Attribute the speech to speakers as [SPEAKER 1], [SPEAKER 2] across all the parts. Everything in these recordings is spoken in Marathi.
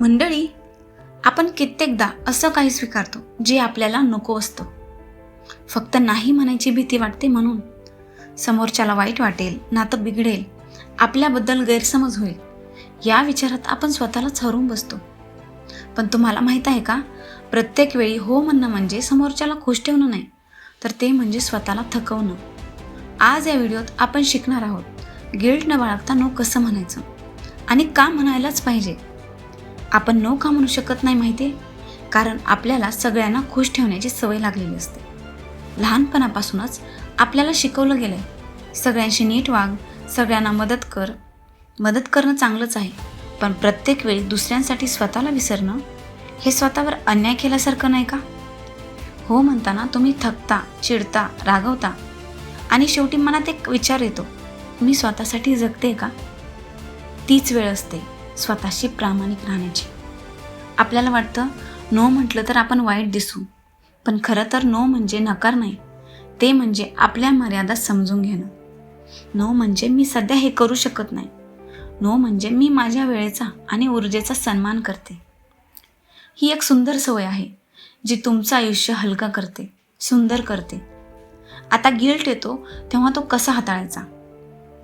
[SPEAKER 1] मंडळी आपण कित्येकदा असं काही स्वीकारतो जे आपल्याला नको असतं. फक्त नाही म्हणायची भीती वाटते म्हणून. समोरच्याला वाईट वाटेल नातं बिघडेल आपल्याबद्दल गैरसमज होईल या विचारात आपण स्वतःलाच हरवून बसतो. पण तुम्हाला माहीत आहे का प्रत्येक वेळी हो म्हणणं म्हणजे समोरच्याला खुश ठेवणं नाही तर ते म्हणजे स्वतःला थकवणं. आज या व्हिडिओत आपण शिकणार आहोत गिल्ट न बाळगता नो कसं म्हणायचं? आणि का म्हणायलाच पाहिजे? आपण नो का म्हणू शकत नाही माहिती आहे कारण आपल्याला सगळ्यांना खुश ठेवण्याची सवय लागलेली असते. लहानपणापासूनच आपल्याला शिकवलं गेलं आहे सगळ्यांशी नीट वाग सगळ्यांना मदत कर. मदत करणं चांगलंच आहे. पण प्रत्येक वेळी दुसऱ्यांसाठी स्वतःला विसरणं हे स्वतःवर अन्याय केल्यासारखं नाही का? हो म्हणताना तुम्ही थकता चिडता रागवता. आणि शेवटी मनात एक विचार येतो मी स्वतःसाठी जगते का? तीच वेळ असते. स्वतःशी प्रामाणिक राहण्याची. आपल्याला वाटतं नो म्हटलं तर आपण वाईट दिसू. पण खरं तर नो म्हणजे नकार नाही. ते म्हणजे आपल्या मर्यादा समजून घेणं. नो म्हणजे मी सध्या हे करू शकत नाही. नो म्हणजे मी माझ्या वेळेचा आणि ऊर्जेचा सन्मान करते. ही एक सुंदर सवय आहे जी तुमचं आयुष्य हलका करते सुंदर करते. आता गिल्ट येतो तेव्हा तो कसा हाताळायचा?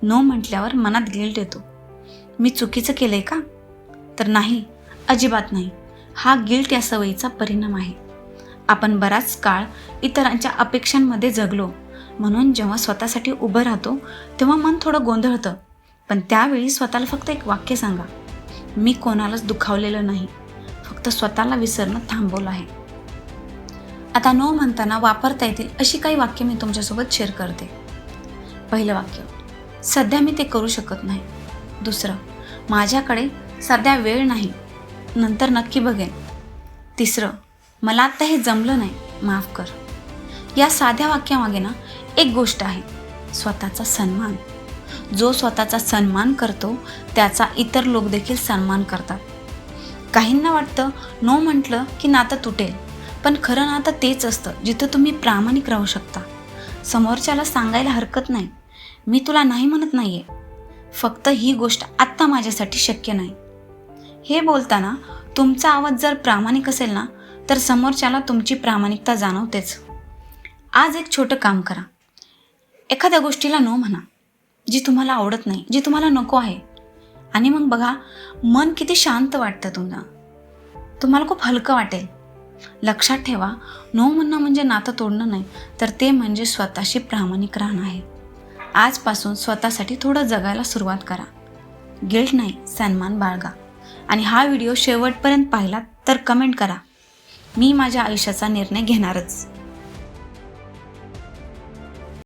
[SPEAKER 1] नो म्हटल्यावर मनात गिल्ट येतो. मी चुकीचं केलं आहे का? तर नाही अजिबात नाही. हा गिल्ट या सवयीचा परिणाम आहे. आपण बराच काळ इतरांच्या अपेक्षांमध्ये जगलो. म्हणून जेव्हा स्वतःसाठी उभं राहतो तेव्हा मन थोडं गोंधळतं. पण त्यावेळी स्वतःला फक्त एक वाक्य सांगा. मी कोणालाच दुखावलेलं नाही. फक्त स्वतःला विसरणं थांबवलं आहे. आता न म्हणताना वापरता येतील अशी काही वाक्य मी तुमच्यासोबत शेअर करते. पहिलं वाक्य सध्या मी ते करू शकत नाही. दुसरं. माझ्याकडे सध्या वेळ नाही. नंतर नक्की बघेन. तिसरं मला आत्ता हे जमलं नाही. माफ कर. या साध्या वाक्यामागे ना एक गोष्ट आहे. स्वतःचा सन्मान. जो स्वतःचा सन्मान करतो त्याचा इतर लोक देखील सन्मान करतात. काहींना वाटतं नो म्हटलं की नातं तुटेल. पण खरं नातं तेच असतं जिथं तुम्ही प्रामाणिक राहू शकता. समोरच्याला सांगायला हरकत नाही. मी तुला नाही म्हणत नाही आहे फक्त ही गोष्ट आत्ता माझ्यासाठी शक्य नाही. हे बोलताना तुमचा आवाज जर प्रामाणिक असेल ना तर समोरच्याला तुमची प्रामाणिकता जाणवतेच. आज एक छोटं काम करा. एखाद्या गोष्टीला नो म्हणा जी तुम्हाला आवडत नाही जी तुम्हाला नको आहे. आणि मग बघा मन किती शांत वाटतं तुम्हाला तुम्हाला खूप हलकं वाटेल. लक्षात ठेवा नो म्हणणं म्हणजे नातं तोडणं नाही तर ते म्हणजे स्वतःशी प्रामाणिक राहणं आहे. आजपासून स्वतःसाठी थोडं जगायला सुरुवात करा. गिल्ट नाही सन्मान बाळगा. आणि हा व्हिडिओ शेवटपर्यंत पाहिला तर कमेंट करा. मी माझ्या आयुष्याचा निर्णय घेणारच.